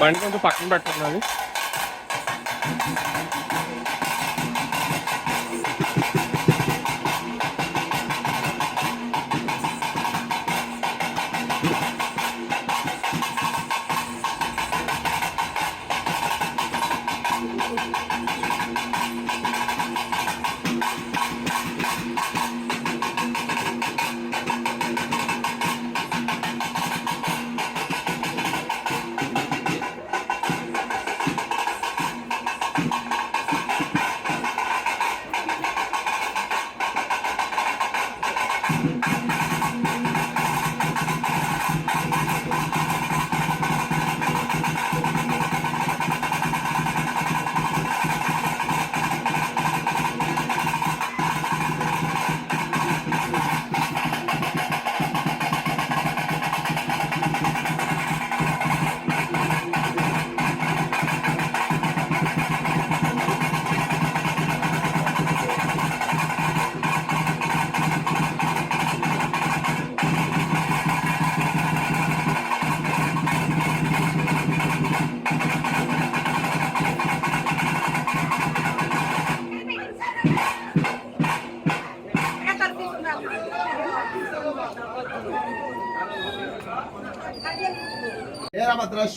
బండి కొంచెం పక్కన పెట్టుకున్నది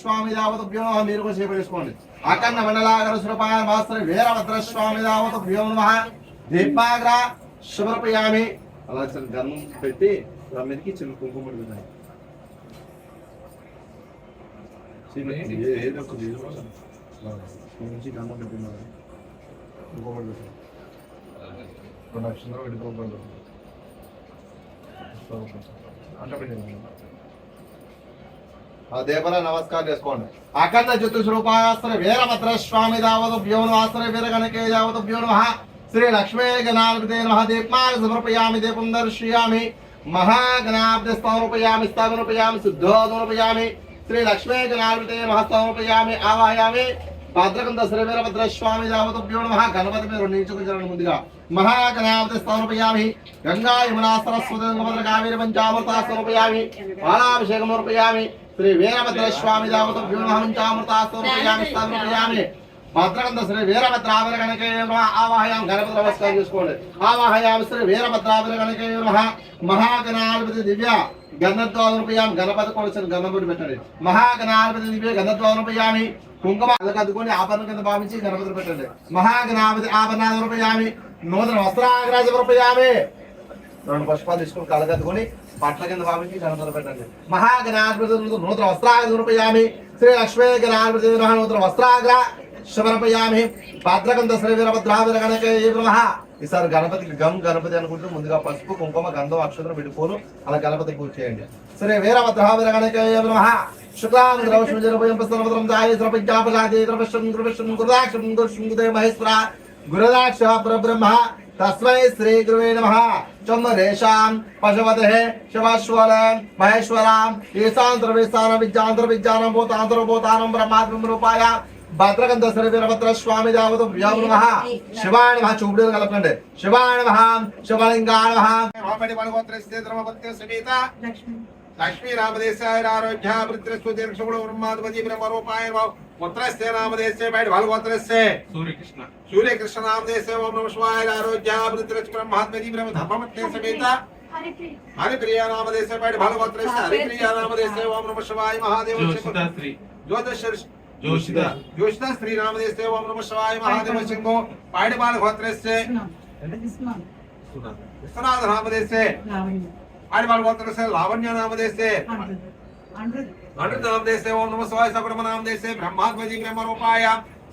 వీరభద్రస్వామి దావతుభ్యో మీరు కూడా చేపట్టేసుకోండి అకన్న మండలాగర సురపాయ మాస్టర్ వీరభద్రస్వామి దావతుభ్యో నమ. దీపాగ్ర శుభ్రపయామి. అలా చిన్న గన్నం పెట్టి దాని మీదకి చిన్న కుంకుమ పెడుతున్నాయి ఏదో ఒకటి. నుంచి గన్నం కుంకుమ రెండు అక్షరాలు అంటే దేవర నమస్కారం చేసుకోండి. అఖండ జ్యోతి స్వరూపాస్త్ర వీరభద్ర స్వామి దావత వ్యోనవాస్త్ర వీర గణకే దావత వ్యోనమ శ్రీ లక్ష్మీ గణాధిపతే నమ. దీప్మాగ సమర్పయామి దీపం దర్శయామి. మహాగణాబ్ద స్థానోపయామి స్థాపనోపయామి శుద్ధోదనోపయామి శ్రీ లక్ష్మీ గణాధిపతే నమ. స్థానోపయామి ఆవాహయామి. భద్రకంద శ్రీ వీరభద్ర స్వామి దావత వ్యోనమ గణపతి మీరు నిలిచుకుంటారు ముందుగా. మహాగణాధిపతి స్థానోపయామి గంగా యమునా సరస్వతి గంగభద్ర కావేరి పంచామృత సమర్పయామి. బాలాభిషేకం సమర్పయామి. శ్రీ వీరభద్ర స్వామి దావత వ్యూహాంచామృత సమర్పయామి శ్రీ వీరభద్రావర గణకే ఆవాహయాం గణపతి నమస్కారం చేసుకోండి. ఆవాహయామి శ్రీ వీరభద్రావర గణకే మహాగణాధిపతి దివ్య గంధద్వాదనపయామి. గణపతి కొలిసిన గంధపుడి పెట్టండి. మహాగణాధిపతి దివ్య గంధద్వాదనపయామి. కుంకుమ అదకద్దుకొని ఆభరణ కింద భావించి గణపతి పెట్టండి. మహాగణాధిపతి ఆభరణాదనపయామి. నూతన వస్త్రాగ్రాజ రూపయామి రెండు పుష్పాలు తీసుకుని కలగద్దుకొని పట్ల కింద భావించి గణపతి పెట్టండి. మహాగణాధిపతి నూతన వస్త్రాగ్ర సమర్పయామి. శ్రీ లక్ష్మీ గణాధిపతి నూతన వస్త్రాగ్ర సమర్పయామి. భద్రకంద శ్రీ వీరభద్రావీర గణకే నమః. ఈసారి గణపతికి గమ్ గణపతి అనుకుంటూ ముందుగా పసుపు కుంకుమ గంధం అక్షరం విడిపోను. అలా గణపతి పూజ చేయండి. శ్రీ వీరభద్రావీర గణకే నమః. శుక్లాం గ్రవశం జరపయం ప్రసన్నపత్రం దాయ ద్రపంచాపజాతి ద్రపశం గురుదాక్షం గురుదాక్ష పరబ్రహ్మ తస్మై శ్రీ గురువే నమ చంద్రేషాం పశుపతే శివశ్వర మహేశ్వరాం ఈశాంతర విస్థాన విద్యాంతర విజ్ఞానం భూతాంతర భూతానం బ్రహ్మాత్మ రూపాయ భద్రకంద శ్రీ వీరభద్ర స్వామి దావత వ్యాము నమ శివాయ నమ చూపుడు కలపండి శివాయ నమ శివలింగాయ నమ మామిడి మణగోత్రస్తే ధర్మపత్య సమేత లక్ష్మీ రామదేశాయ ఆరోగ్య వృత్తిరస్సు దీర్ఘముడు బ్రహ్మాధిపతి బ్రహ్మరూపాయ పుత్రస్తే నామదేశే బయట భాగవత్రస్తే సూర్యకృష్ణ సూర్యకృష్ణ నామదేశే ఓం నమ శివాయ ఆరోగ్య వృత్తిరస్సు బ్రహ్మాత్మతి బ్రహ్మ ధర్మపత్య సమేత హరిప్రియ నామదేశే బయట భాగవత్రస్తే హరిప్రియ నామదేశే ఓం నమ శివాయ మహాదేవ జోషిత శ్రీ జ్యోతిష జోషిత జ్యోతిష శ్రీ నామదేశే ఓం నమ శివాయ మహాదేవ శంభో పాడి బాలగోత్రస్తే విశ్వనాథ నామదేశే పాడి బాలగోత్రస్తే లావణ్య నామదేశే నామదేశే ఓం నమ శివాయ సబ్రహ్మ నామదేశే బ్రహ్మాత్మజీ బ్రహ్మ రూపాయ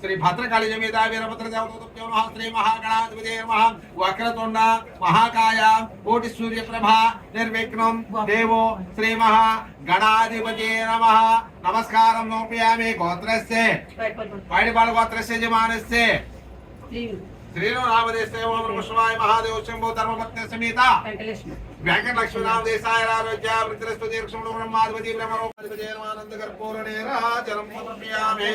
శ్రీ భద్రకాళి జమేదా వీరభద్ర దేవతృప్యో నమః శ్రీ మహాగణాధిపతి నమః వక్రతుండ మహాకాయ కోటి సూర్య ప్రభ నిర్విఘ్నం దేవో శ్రీ మహా గణాధిపతి నమః నమస్కారం నోపయామి గోత్రస్య పైడిపాడు గోత్రస్య యజమానస్య శ్రీరామదేశే ఓం నమ శివాయ మహాదేవ శంభో ధర్మపత్ని సమేత వెంకటలక్ష్మి నామదేశాయ ఆరోగ్య వృత్తిరస్తు దీర్ఘముడు బ్రహ్మాధిపతి కర్పూర సమర్పయామి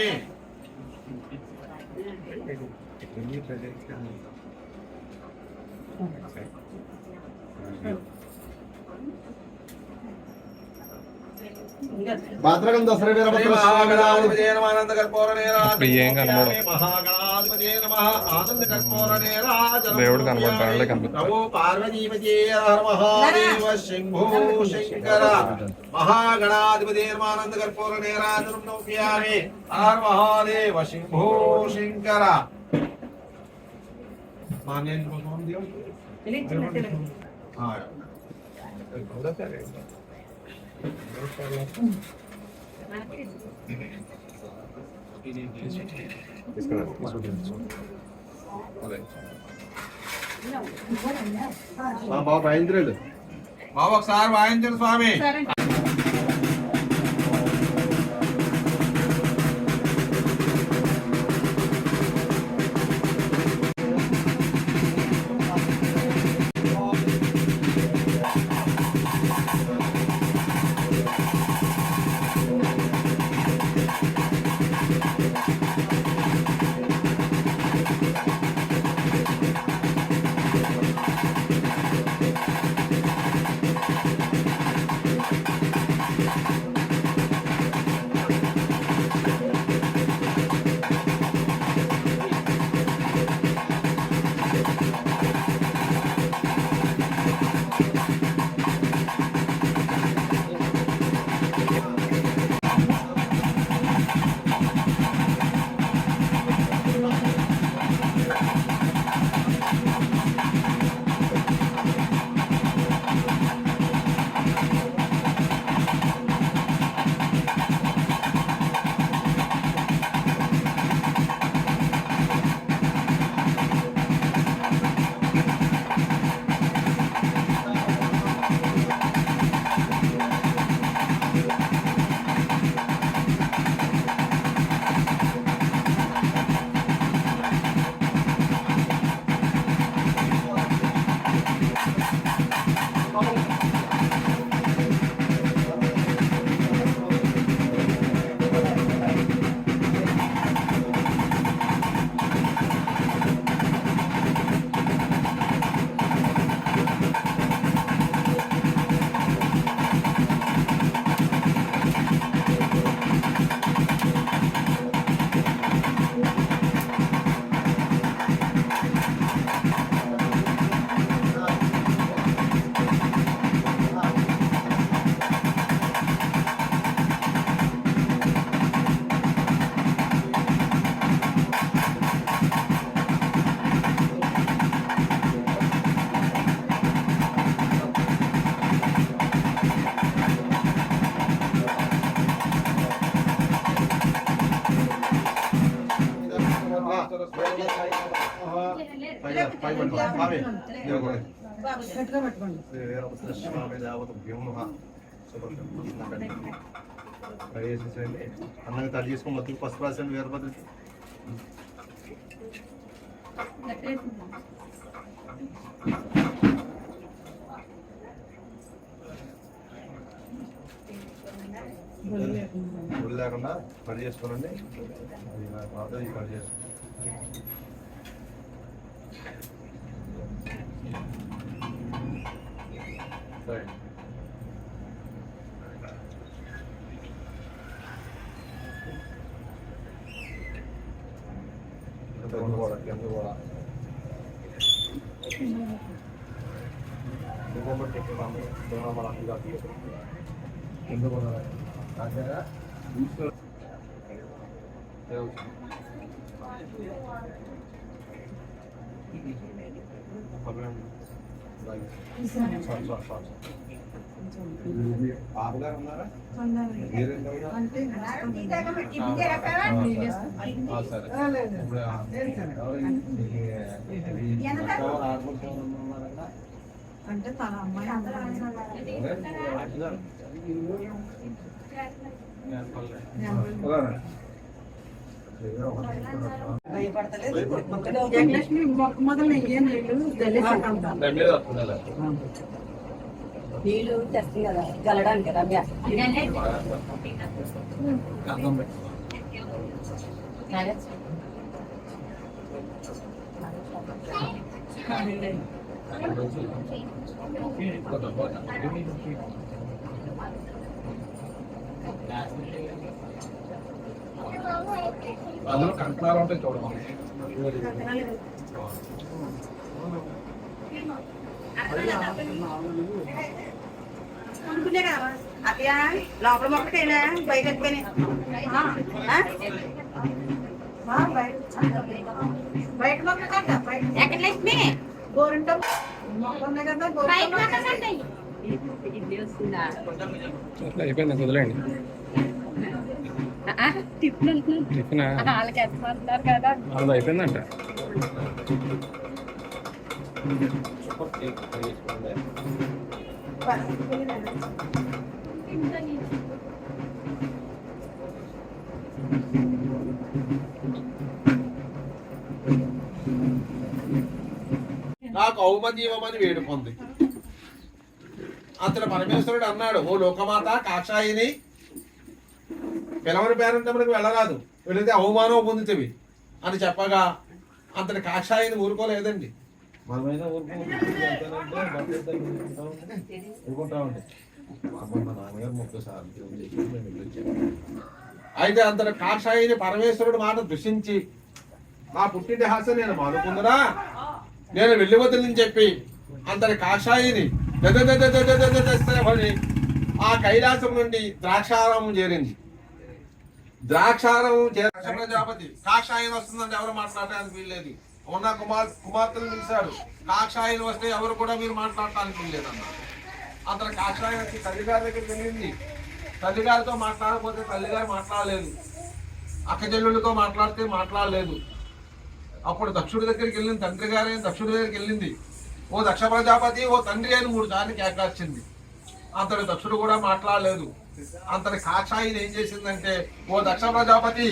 భద్రగం దసరా మహాగణాధిపతి నమ ఆనంద కర్పూర. మహాగణాధిపతి నమ. ఆనంద కర్పూర దేవుడు కనబడతాడు. నమో. పార్వతీపతి మహాదేవ శంభో శంకర. మహాగణాధిపతి నమ ఆనంద కర్పూర నీరాజనం నౌక్యామి హర మహాదేవ శంభో శంకర. మాన్యాన్ని కోసం దేవుడు ఆ. మా బాబు బయలుదేరాడు. బాబు ఒకసారి వాయించండి స్వామి. గట్టిగా పట్టుకోండి అన్నగా తడి చేసుకొని మొత్తం పసుపు రాసండి వీరభద్ర బొల్లి లేకుండా. గుడి లేకుండా పడి చేసుకోనండి అది నాకు మాత్రం ఈ పడి చేసుకోండి సరే కింద కూడా కింద కూడా కింద కూడా రాజారా బాబుగారు ఉన్నారా తొందరగా. మీరేం కావాలి? అంటే ఆ, సరే ఆ, లేదు. ఇప్పుడు ఆ, లేదు సార్. ఎవరు ఈ- ఈ- ఈ మొత్తం ఆడుకుంటూ ఉన్నారన్నా? అంటే తన అమ్మాయి అందరూ నీళ్ళు తెస్తుంది కదా జల్లడానికి రమ్య Thank you. అందులో కంకణాలు ఉంటాయి చూడండి అక్కయ్య లోపల మొక్కటేనా బయట బయట మొక్క కంట ఎక్కడ లక్ష్మి గోరింట మొక్క కదా గోరింట అయిపోయింది కుదలండి టిఫిన్ వాళ్ళకి ఎంత మాట్లాడారు కదా. అది అయిపోయిందంట. నాకు అవమతి ఇవ్వమని వేడుకుంది అతడు పరమేశ్వరుడు అన్నాడు ఓ లోకమాత కాక్షాయిని పిలవని పేరంటములకు వెళ్ళరాదు వెళితే అవమానం పొందుతవి అని చెప్పగా అంతటి కాషాయిని ఊరుకోలేదండి మనమైనా అయితే అంతటి కాషాయిని పరమేశ్వరుడు మాట దృశించి నా పుట్టింటి హాస్య నేను మానుకుందరా నేను వెళ్ళిపోతుందని చెప్పి అంతటి కాషాయిని ఆ కైలాసం నుండి ద్రాక్షారామం చేరింది ద్రాక్షారామం చేర ప్రజాపతి వస్తుందని ఎవరు మాట్లాడటానికి వీల్లేదు. ఉన్న కుమార్ కుమార్తెలు పిలిచాడు. కాక్షాయిని వస్తే ఎవరు కూడా మీరు మాట్లాడటానికి వీల్లేదు అతను కాక్షాయి వచ్చి తల్లిగారి దగ్గరికి వెళ్ళింది. తల్లిగారితో మాట్లాడకపోతే తల్లిగారు మాట్లాడలేదు. అక్కచెల్లుళ్ళతో మాట్లాడితే మాట్లాడలేదు. అప్పుడు దక్షుడి దగ్గరికి వెళ్ళింది తండ్రి గారే దక్షుడి దగ్గరికి వెళ్ళింది. ఓ దక్ష ప్రజాపతి ఓ తండ్రి అని మూడు సార్లు కేకార్చింది అతడు దక్షుడు కూడా మాట్లాడలేదు. అంతటి కాక్షాయిని ఏం చేసిందంటే ఓ దక్ష ప్రజాపతి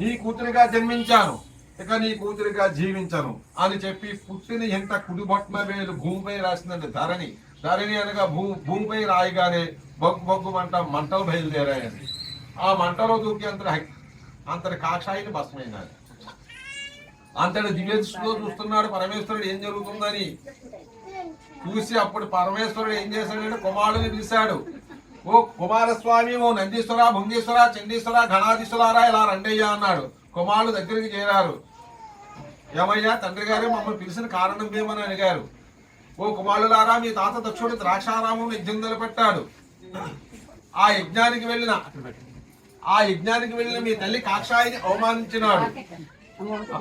నీ కూతురిగా జన్మించాను ఇక నీ కూతురిగా జీవించను అని చెప్పి పుట్టిన ఎంత కుడిబొట్ల వేలు భూమిపై రాసిందండి ధరణి. ధరణి అనగా భూ భూమిపై రాయగానే బొగ్గు బొగ్గు మంట మంటలు బయలుదేరాయని ఆ మంటలో దూకి అంతటి అంతటి కాక్షాయిని భస్మైనాడు అంతటి దివ్య దృష్టిలో చూస్తున్నాడు పరమేశ్వరుడు ఏం జరుగుతుందని. చూసి అప్పుడు పరమేశ్వరుడు ఏం చేశాడంటే కుమారుడిని పిలిచాడు. ఓ కుమారస్వామి ఓ నందీశ్వర భుంగీశ్వర చండీశ్వర ఘనాధీశ్వరారా ఇలా రండయ్యా అన్నాడు. కుమారుడు దగ్గరికి చేరారు. ఏమయ్యా తండ్రి గారు మమ్మల్ని పిలిచిన కారణం ఏమని అడిగారు? ఓ కుమారులారా మీ తాత దక్షుడు ద్రాక్షారామం యజ్ఞం నిలబెట్టాడు ఆ యజ్ఞానికి వెళ్ళిన ఆ యజ్ఞానికి వెళ్ళిన మీ తల్లి కాక్షాయిని అవమానించినాడు. ఆ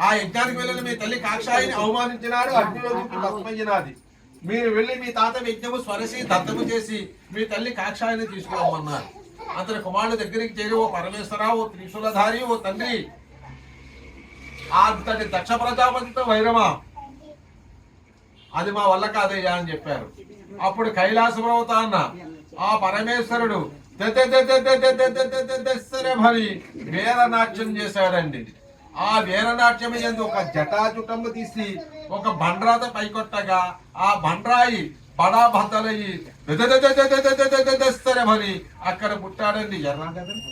ఆ యజ్ఞానికి వెళ్ళిన మీ తల్లి కాక్షాయిని అవమానించినాడు. అగ్నిలో దూకి భస్మయ్యినాది. మీరు వెళ్ళి మీ తాత యజ్ఞము స్వరసి దత్తము చేసి మీ తల్లి కాక్షాయిని తీసుకురామన్నారు అతని కుమారుడు దగ్గరికి చేరి ఓ పరమేశ్వర ఓ త్రిశూలధారి ఓ తండ్రి ఆ దక్ష ప్రజాపతితో వైరమా అది మా వల్ల కాదయ్యా అని చెప్పారు అప్పుడు కైలాసమవుతా అన్న ఆ పరమేశ్వరుడు భరి వీరనాట్యం చేశాడండి ఆ వీరనాట్యం ఎందు ఒక జటాజుటము తీసి ఒక బండ్రాత పైకొట్టగా ఆ బండ్రాయి బడా బద్దలయ్యి భరి అక్కడ పుట్టాడండి ఎర్ర కదండి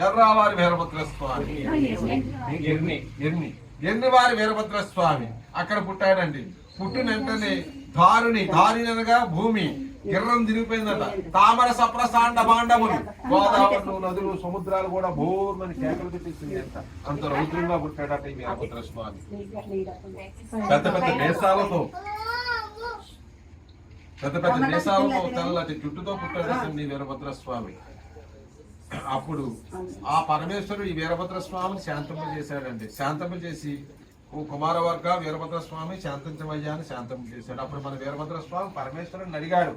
ఎర్రావారి వీరభద్ర స్వామి ఎర్ని ఎర్ని ఎర్ని వారి వీరభద్ర స్వామి అక్కడ పుట్టాడండి పుట్టిన వెంటనే దారుని దారిని అనగా భూమి గిర్రం తిరిగిపోయిందట. తామర సప్రసాండ బాండములు. గోదావరి నదులు సముద్రాలు కూడా బోర్మని కేకలు పెట్టేసింది అంట. అంత రౌద్రంగా పుట్టాడట ఈ వీరభద్ర స్వామి పెద్ద పెద్ద దేశాలతో పెద్ద పెద్ద దేశాలతో తెల్లటి జుట్టుతో పుట్టాడండి వీరభద్ర స్వామి అప్పుడు ఆ పరమేశ్వరుడు ఈ వీరభద్ర స్వామిని శాంతింప చేశాడండి. శాంతింప చేసి ఓ కుమారవర్గ వీరభద్ర స్వామి శాంతించమయ్యా అని శాంతింప చేశాడు. అప్పుడు మన వీరభద్ర స్వామి పరమేశ్వరుని అడిగాడు.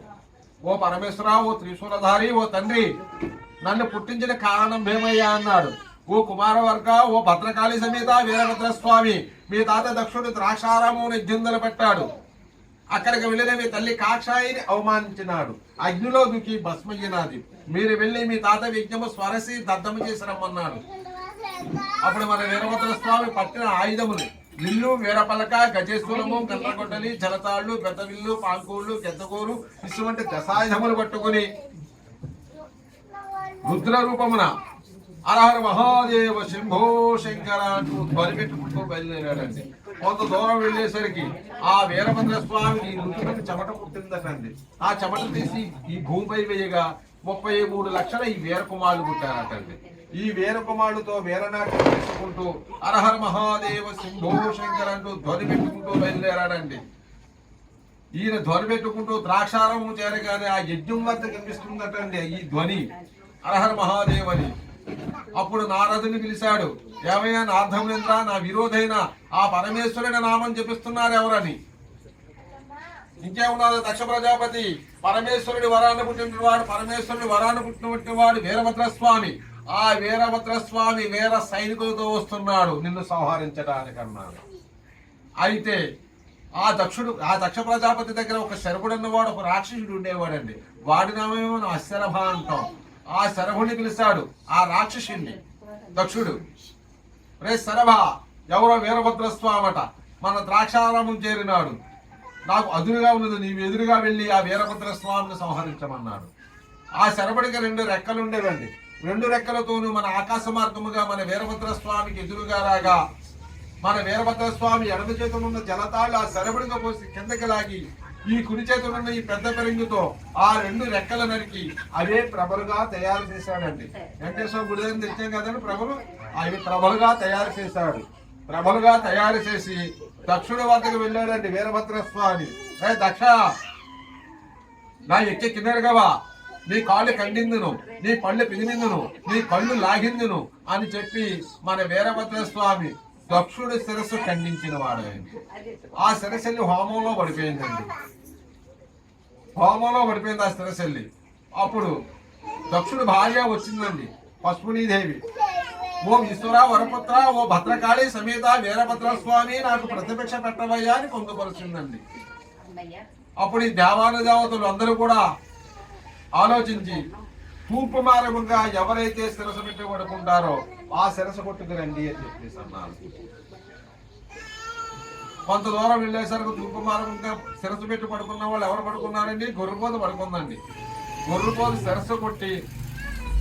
ఓ పరమేశ్వర ఓ త్రిశూలధారి ఓ తండ్రి నన్ను పుట్టించిన కారణం భీమయ్యా అన్నాడు. ఓ కుమారవర్గ ఓ భద్రకాళి సమేత వీరభద్ర స్వామి మీ తాత దక్షుడు ద్రాక్షారామం నిద్యుందలు పెట్టాడు. అక్కడికి వెళ్ళిన మీ తల్లి కాక్షాయిని అవమానించినాడు. అగ్నిలో దుకి భస్మయ్యినాది. మీరు వెళ్ళి మీ తాత విజ్ఞము స్వరసి దద్దము చేసి రమ్మన్నాడు. అప్పుడు మన వీరభద్ర స్వామి పట్టిన ఆయుధములు విల్లు వీరపలక గజేశ్వరము గల్లగొడ్డలి జలతాళ్ళు పెద్ద విల్లు పాల్కోళ్ళు గెద్దగోరు ఇటువంటి దశాయుధములు పట్టుకుని రుద్ర రూపమున అరహర మహాదేవ శంభో శంకర అంటూ ధ్వని బయలుదేరాడండి. కొంత దూరం వెళ్ళేసరికి ఆ వీరభద్ర స్వామి ఈ రుద్రుడికి చెమట పుట్టిందటండి. ఆ చెమట తీసి ఈ భూమిపై వేయగా ముప్పై మూడు లక్షల ఈ వీరకుమారులు పుట్టారటండి. ఈ వేరకుమారుడితో వేరనాట్యం చేసుకుంటూ అరహర మహాదేవ శంభో శంకర్ అంటూ ధ్వని పెట్టుకుంటూ బయలుదేరాడండి. ఈయన ధ్వని పెట్టుకుంటూ ద్రాక్షారము చేరగానే ఆ యజ్ఞం వద్ద కనిపిస్తుందటండి ఈ ధ్వని. అరహర మహాదేవ్ అని అప్పుడు నారదుని పిలిచాడు ఏమయ్యా నార్థములేంద్ర నా విరోధైన ఆ పరమేశ్వరుని నామం జపిస్తున్నారు ఎవరని? ఇంకేమున్నారు దక్ష ప్రజాపతి? పరమేశ్వరుడి వరాన్ని పుట్టినవాడు పరమేశ్వరుడి వరాన్ని పుట్టినటువంటి వాడు వీరభద్రస్వామి. ఆ వీరభద్రస్వామి వీర సైనికులతో వస్తున్నాడు నిన్ను సంహరించడానికి అన్నాడు అయితే ఆ దక్షుడు ఆ దక్ష ప్రజాపతి దగ్గర ఒక శరభుడు అన్నవాడు ఒక రాక్షసుడు ఉండేవాడండి. వాడి నామేమో మనం అశరభ అంటాం. ఆ శరభుని పిలిచాడు ఆ రాక్షసుని దక్షుడు రే శరభ ఎవరో వీరభద్రస్వామట మన ద్రాక్షారామం చేరినాడు. నాకు అదురుగా ఉన్నది నీవు ఎదురుగా వెళ్ళి ఆ వీరభద్ర స్వామిని సంహరించమన్నాడు. ఆ శరభుడికి రెండు రెక్కలు ఉండేవండి రెండు రెక్కలతోనూ మన ఆకాశ మార్గముగా మన వీరభద్ర స్వామికి ఎదురుగా రాగా మన వీరభద్ర స్వామి ఎడమ చేతులున్న జలతాళ్ళు ఆ సరబడిగా పోసి కిందకి లాగి ఈ కుడి చేతులున్న ఈ పెద్ద పెరింగుతో ఆ రెండు రెక్కలు నరికి అవే ప్రభలుగా తయారు చేశాడండి. వెంకటేశ్వర గుడి దగ్గర తెచ్చాం కదండి ప్రభలు? అవి ప్రభలుగా తయారు చేశాడు. ప్రభలుగా తయారు చేసి దక్షుడి వద్దకు వెళ్ళాడండి వీరభద్ర స్వామి ఏ దక్ష! నా ఎక్కి కిన్నెరగవా? నీ కాళ్ళు కండిందును నీ పళ్ళు పిదిమిందును నీ కళ్ళు లాగిందును అని చెప్పి మన వీరభద్ర స్వామి దక్షుడి శిరస్సు ఖండించిన వాడు. ఆ శిరస్సుని హోమంలో పడిపోయిందండి. హోమంలో పడిపోయింది ఆ శిరస్సుల్ని అప్పుడు దక్షుడి భార్య వచ్చిందండి పశుపునీదేవి ఓ ఈశ్వర వరపుత్ర ఓ భద్రకాళి సమేత వీరభద్ర స్వామి నాకు ప్రతిపక్ష పెట్టవయ్యా అని పొందుపరుచుందండి. అప్పుడు ఈ దేవాను దేవతలు అందరూ కూడా ఆలోచించి తూర్పు మార్గంగా ఎవరైతే శిరస పెట్టి పడుకుంటారో ఆ శిరస కొట్టుకు రండి అని చెప్పేసి అన్నారు. కొంత దూరం వెళ్ళేసరికి తూర్పు మార్గంగా శిరస పెట్టి పడుకున్న వాళ్ళు ఎవరు పడుకున్నారండి? గొర్రెపోత పడుకుందండి. గొర్రెపోత శిరస కొట్టి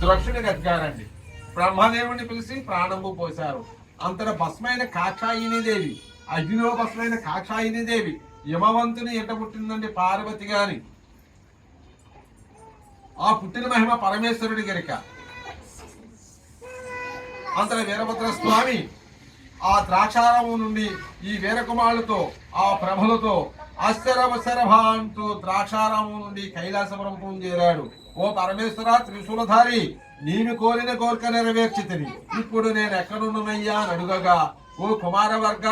ద్రక్షుని గద్దారండి బ్రహ్మదేవుని పిలిచి ప్రాణంబు పోశారు. అంతట భస్మైన కాక్షాయిని దేవి అగ్నిలో భస్మైన కాక్షాయిని దేవి యమవంతుని ఎట పుట్టిందండి పార్వతి గాని? ఆ పుట్టిన మహిమ పరమేశ్వరుడి గరిక. అంతట వీరభద్ర స్వామి ఆ ద్రాక్షారము నుండి ఈ వీరకుమారులతో ఆ ప్రభలతో అశరవశరభ అంటూ ద్రాక్షారాము నుండి కైలాసపురం చేరాడు. ఓ పరమేశ్వర త్రిశూలధారి నేను కోరిన కోరిక నెరవేర్చితిని ఇప్పుడు నేను ఎక్కడున్ననయ్యా అని అడుగగా ఓ కుమారవర్గ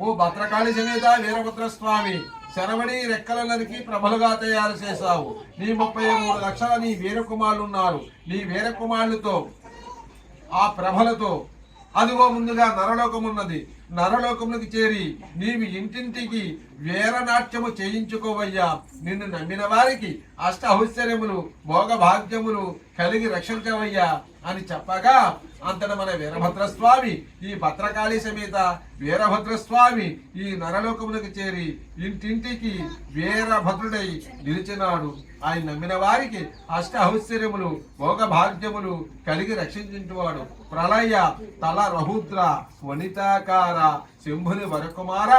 ఓ భద్రకాళి సమేత వీరభద్ర స్వామి శరవణి రెక్కల నరికి ప్రభలుగా తయారు చేశావు. నీ ముప్పై మూడు లక్షల నీ వీరకుమారులు ఉన్నారు నీ వీరకుమారులతో ఆ ప్రభలతో. అదిగో ముందుగా నరలోకం ఉన్నది నరలోకమునికి చేరి నీవి ఇంటింటికి వీరనాట్యము చేయించుకోవయ్యా. నిన్ను నమ్మిన వారికి అష్టహౌశ్చర్యములు భోగభాగ్యములు కలిగి రక్షించవయ్యా అని చెప్పగా అంతట మన వీరభద్రస్వామి ఈ భద్రకాళి సమేత వీరభద్రస్వామి ఈ నరలోకములకు చేరి ఇంటింటికి వీరభద్రుడై నిలిచినాడు. ఆయన నమ్మిన వారికి అష్టహౌశ్చర్యములు భోగభాగ్యములు కలిగి రక్షించుంటివాడు ప్రళయ తల రహుద్ర వనితాకార శంభుని వరకుమార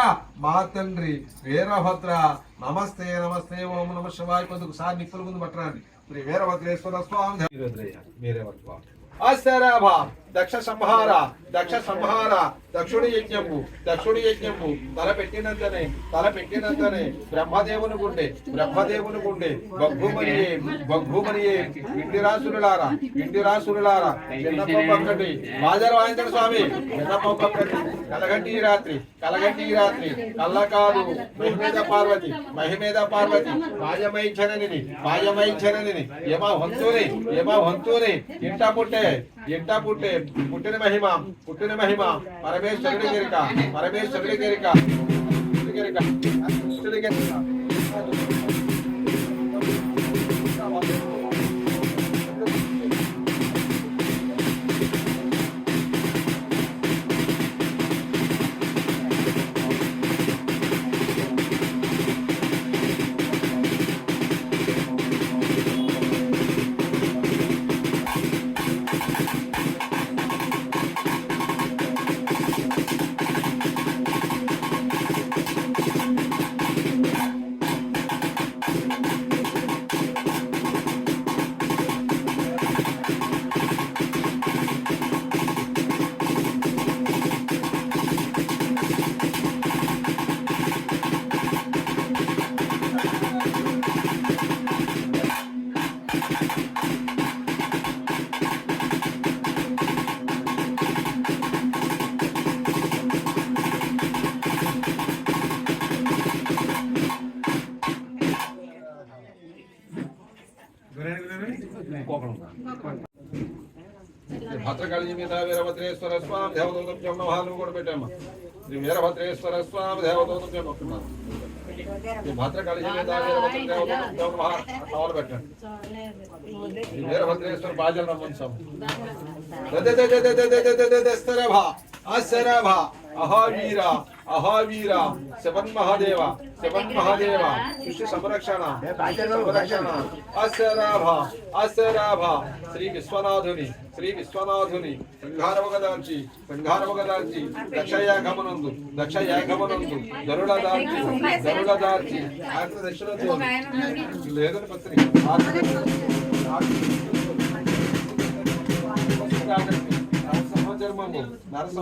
మా తండ్రి వీరభద్ర. నమస్తే నమస్తే ఓం నమ శివాయ. కొద్దిగా సార్ నిప్పుల ముందు పట్టరండి. శ్రీ వీరభద్రేశ్వర స్వామి. మీరే పట్టుకోవాలి అశరభ. దక్ష సంహార దక్ష సంహార దక్షుడి యజ్ఞము దక్షుడి యజ్ఞము. తల పెట్టినంతనే తల పెట్టినంతనే బ్రహ్మదేవుని గుండె బ్రహ్మదేవుని గుండె. బగ్గుమనియే బగ్గుమనియే ఇండిరాసురులారా ఇండిరాసురులారా చిన్నప్పటి బాజర్ వాయించండి స్వామి చిన్నప్పటి కలగంటి ఈ రాత్రి కలగంటి ఈ రాత్రి. కల్లకారు మహిమేద పార్వతి మహిమేద పార్వతి. మాయమై జనని మాయమై జనని యమ వంతుని ఏమా వంతుని ఇంట పుట్టే. ఇంట పుట్టే పుట్టిన మహిమ పుట్టిన మహిమ పరమేశ్వరుడి గరిక పరమేశ్వరుడి గరిక గరిక గరిక శ్రీ భద్రకాళి మీద వీరభద్రేశ్వర స్వామి దేవదూతం నమః కూడా పెట్టాము శ్రీ వీరభద్రేశ్వర స్వామి దేవదూతం మొక్కున్నాను శ్రీ భద్రకాళి మీద వీరభద్ర దేవదూతం నమః పెట్టండి శ్రీ వీరభద్రేశ్వర బాజల రమ్మని స్వామి అశరభ అహావీర అహావీర శవన్ మహాదేవ శవన్ మహాదేవ శిష్య సంరక్షణ సంరక్షణ అశరభ అశరభ శ్రీ విశ్వనాథుని శ్రీ విశ్వనాథుని శృంగారవగదాల్చి శృంగారవగదాల్చి దక్ష యాగమనందు గరుడ దాల్చి గరుడ దాంచి ఆయన దక్షిణ లేదని పత్రిక Narasimha. Narasimha.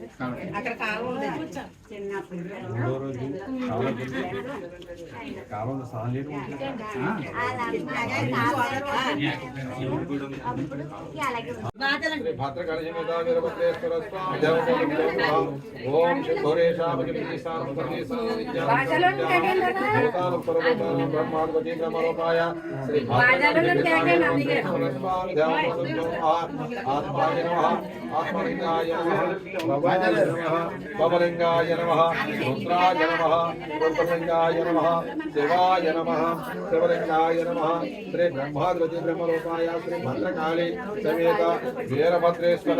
అక్కడ కాలం ఉంది మూడో రోజు కాలం కాలం స్నానం చేయడం శ్రీ భద్రకాళి మీద వీరభద్రేశ్వర స్వామి దేవత ఓం శంభురేషామగిరిశానం బ్రహ్మాధిపతి బ్రహ్మరూపాయ శ్రీ ఆత్మాయ నమః ఆత్మలింగాయ నమః భవాయ నమః భవలింగాయ నమః రుద్రాయ నమః రుద్రలింగాయ నమః శివాయ నమః శివలింగాయ నమః శ్రీ బ్రహ్మాధిపతి బ్రహ్మరూపాయ శ్రీ భద్రకాళి సమేత వీరభద్రేశ్వర